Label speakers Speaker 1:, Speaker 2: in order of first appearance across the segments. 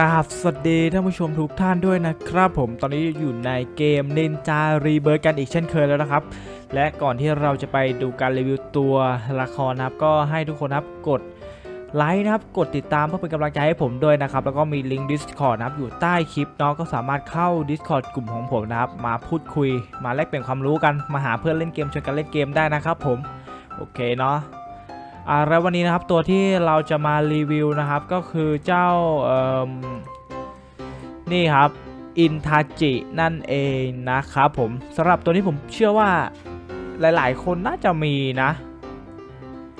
Speaker 1: กราบสวัสดีท่านผู้ชมทุกท่านด้วยนะครับผมตอนนี้อยู่ในเกม Ninja Rebirth กันอีกเช่นเคยแล้วนะครับ และก่อนที่เราจะไปดูการรีวิวตัวละครนะครับ ก็ให้ทุกคนนะครับกดไลค์นะครับกดติดตามเพื่อเป็นกำลังใจให้ผมด้วยนะครับ แล้วก็มีลิงก์ Discord นะครับอยู่ใต้คลิปเนาะก็สามารถเข้า Discord กลุ่มของผมนะครับ มาพูดคุยมาแลกเปลี่ยนความรู้กันมาหาเพื่อนเล่นเกมชวนกันเล่นเกมได้นะครับผมโอเคเนาะ อ่าแล้ววันนี้นะครับตัวที่เราจะมารีวิวนะครับก็คือเจ้าเอ่มนี่ครับอินทาจินั่นเองนะครับผมสำหรับตัวนี้ผมเชื่อว่าหลาย ๆ คนน่าจะมีนะ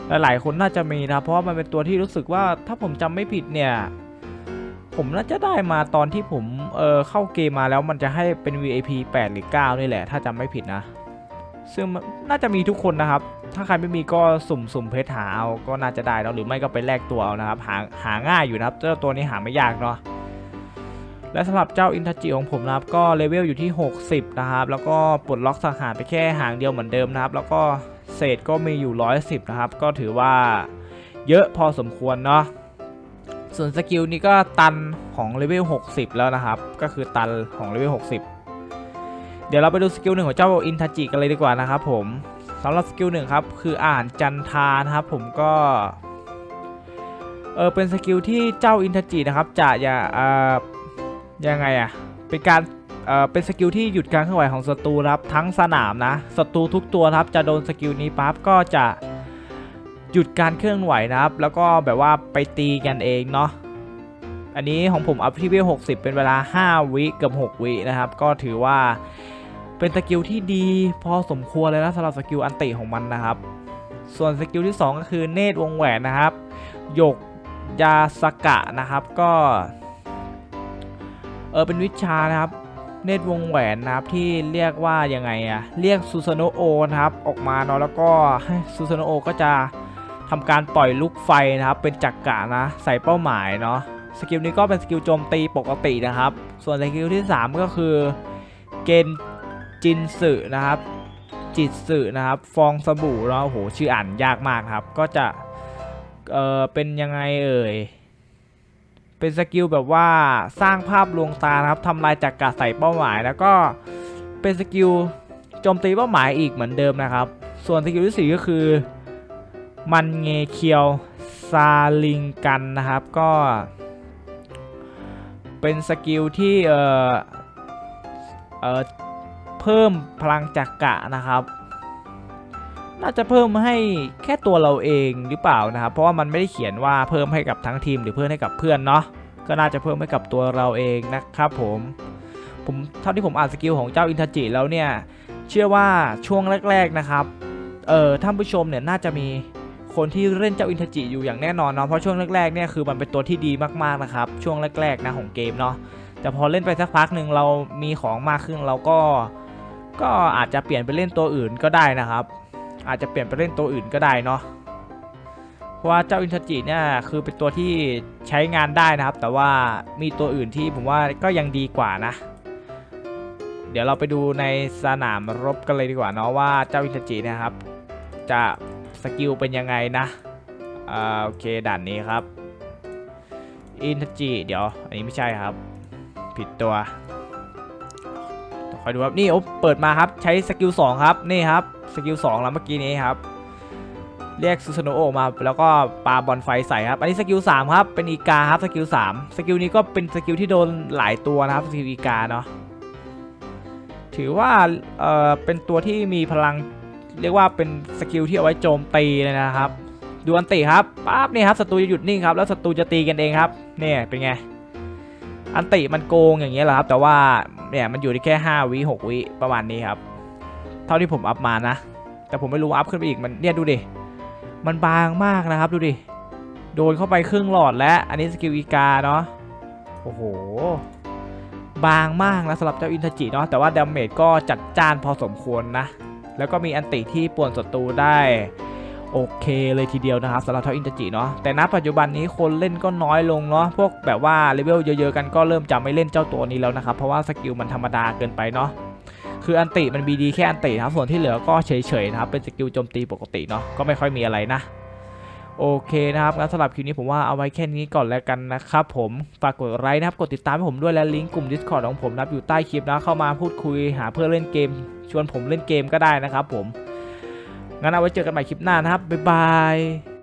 Speaker 1: หลายๆคนน่าจะมีนะเพราะมันเป็นตัวที่รู้สึกว่าถ้าผมจำไม่ผิดเนี่ย ผมน่าจะได้มาตอนที่ผมเออเข้าเกมมาแล้วมันจะให้เป็น VIP 8 หรือ 9 นี่แหละ ถ้าจำไม่ผิดนะ ซึ่งนน่าจะมีทุกคนนะครับ ถ้าใครไม่มีก็สุ่มสุ่มเพชรหาเอาก็น่าจะได้แล้วหรือไม่ก็ไปแลกตัวเอานะครับ หาหาง่ายอยู่นะครับเจ้าตัวนี้หาไม่ยากเนาะและสำหรับเจ้าอินทจิของผมนะครับก็เลเวลอยู่ที่ 60 นะครับ แล้วก็ปลดล็อกสังหารไปแค่หางเดียวเหมือนเดิมนะครับ แล้วก็เศษก็มีอยู่ 110 นะครับ ก็ถือว่าเยอะพอสมควรเนาะส่วนสกิลนี้ก็ตันของเลเวล60 แล้วนะครับ ก็คือตันของเลเวล60 เดี๋ยวเราไปดูสกิลหนึ่งของเจ้าอินทจิกันเลยดีกว่านะครับผมสำหรับสกิลหนึ่งครับคืออ่านจันทานะครับผมก็เออเป็นสกิลที่เจ้าอินทจินะครับจะอย่าเอ่อยังไงอะเป็นการเอ่อเป็นสกิลที่หยุดการเคลื่อนไหวของศัตรูครับทั้งสนามนะศัตรูทุกตัวครับจะโดนสกิลนี้ปั๊บก็จะหยุดการเคลื่อนไหวนะครับ แล้วก็แบบว่าไปตีกันเองเนาะอันนี้ของผมอัพที่เวล60 เป็นเวลา 5 วิกับ6 วินะครับ ก็ถือว่า เป็นสกิลที่ดีพอสมควรเลยนะสำหรับสกิลอันติของมันนะครับ ส่วนสกิลที่ 2 ก็คือเนตรวงแหวนนะครับหยกยาสกะนะครับก็เออเป็นวิชานะครับ เนตรวงแหวนนะครับที่เรียกว่ายังไงอะเรียกซูซานโอนะครับออกมาเนาะแล้วก็ซูซานโอก็จะทำการปล่อยลูกไฟนะครับเป็นจักกะนะใส่เป้าหมายเนาะสกิลนี้ก็เป็นสกิลโจมตีปกตินะครับ ส่วนสกิลที่ 3 ก็คือเกณฑ จินสึนะครับ จิตสึนะครับ ฟองสบู่เนาะโอ้โหชื่ออ่านยากมากครับ ก็จะเออเป็นยังไงเอ่ยเป็นสกิลแบบว่าสร้างภาพลวงตานะครับทำลายจักระใส่เป้าหมาย แล้วก็เป็นสกิลโจมตีเป้าหมายอีกเหมือนเดิมนะครับ ส่วนสกิลที่สี่ก็คือ มันเงเคียวซาลิงกันนะครับก็ เป็นสกิลที่เออเออ เพิ่มพลังจักกะนะครับ น่าจะเพิ่มให้แค่ตัวเราเองหรือเปล่านะครับ เพราะว่ามันไม่ได้เขียนว่าเพิ่มให้กับทั้งทีมหรือเพิ่มให้กับเพื่อนเนาะ ก็น่าจะเพิ่มให้กับตัวเราเองนะครับผมผมเท่าที่ผมอ่านสกิลของเจ้าอินทจิแล้วเนี่ย เชื่อว่าช่วงแรก ๆนะครับ เออท่านผู้ชมเนี่ยน่าจะมีคนที่เล่นเจ้าอินทจิอยู่อย่างแน่นอนเนาะเพราะช่วงแรกๆเนี่ยคือมันเป็นตัวที่ดีมากๆนะครับช่วงแรกๆนะของเกมเนาะแต่พอเล่นไปสักพักหนึ่งเรามีของมากขึ้นเราก็ ก็อาจจะเปลี่ยนไปเล่นตัวอื่นก็ได้นะครับ อาจจะเปลี่ยนไปเล่นตัวอื่นก็ได้เนาะเพราะว่าเจ้าอินทจิเนี่ยคือเป็นตัวที่ใช้งานได้นะครับ แต่ว่ามีตัวอื่นที่ผมว่าก็ยังดีกว่านะ เดี๋ยวเราไปดูในสนามรบกันเลยดีกว่าเนาะว่าเจ้าอินทจินะครับ จะสกิลเป็นยังไงนะอโอเคด่านนี้ครับ อินทจิเดี๋ยว อันนี้ไม่ใช่ครับ ผิดตัว คอยดูครับนี่โอ้เปิดมาครับใช้สกิล2ครับนี่ครับสกิล2แล้วเมื่อกี้นี้ครับเรียกซูซโนโอมาแล้วก็ปาบอลไฟใส่ครับ อันนี้สกิล3ครับ เป็นอีกาครับสกิล3สกิลนี้ก็เป็นสกิลที่โดนหลายตัวนะครับสกิลอีกาเนาะถือว่าเอ่อเป็นตัวที่มีพลังเรียกว่าเป็นสกิลที่เอาไว้โจมตีเลยนะครับดูอันติครับปั๊บนี่ครับศัตรูจะหยุดนิ่งครับแล้วศัตรูจะตีกันเองครับเนี่ยเป็นไงอันติมันโกงอย่างเงี้ยเหรอครับ แต่ว่า เนี่ยมันอยู่ที่แค่ 5 วิ6วิประมาณนี้ครับ เท่าที่ผมอัพมานะ แต่ผมไม่รู้อัพขึ้นไปอีกมันเนี่ยดูดิ มันบางมากนะครับดูดิ โดนเข้าไปครึ่งหลอดแล้ว อันนี้สกิลอีกาเนาะ โอ้โห บางมากนะสำหรับเจ้าอินทจิเนาะ แต่ว่าดาเมจก็จัดจ้านพอสมควรนะ แล้วก็มีอันติที่ป่วนศัตรูได้ โอเคเลยทีเดียวนะครับสำหรับเท้าอินจจิเนาะแต่ณปัจจุบันนี้คนเล่นก็น้อยลงเนาะพวกแบบว่าเลเวลเยอะๆกันก็เริ่มจะไม่เล่นเจ้าตัวนี้แล้วนะครับเพราะว่าสกิลมันธรรมดาเกินไปเนาะคืออันติมันบีดีแค่อันติครับส่วนที่เหลือก็เฉยๆนะครับเป็นสกิลโจมตีปกติเนาะก็ไม่ค่อยมีอะไรนะโอเคนะครับงั้นสำหรับคลิปนี้ผมว่าเอาไว้แค่นี้ก่อนแล้วกันนะครับผมฝากกดไลค์นะครับกดติดตามให้ผมด้วยและลิงก์กลุ่ม Discord ของผมนะอยู่ใต้คลิปนะเข้ามาพูดคุยหาเพื่อเล่นเกม ชวนผมเล่นเกมก็ได้นะครับผม งั้นเอาไว้เจอกันใหม่คลิปหน้านะครับบ๊ายบาย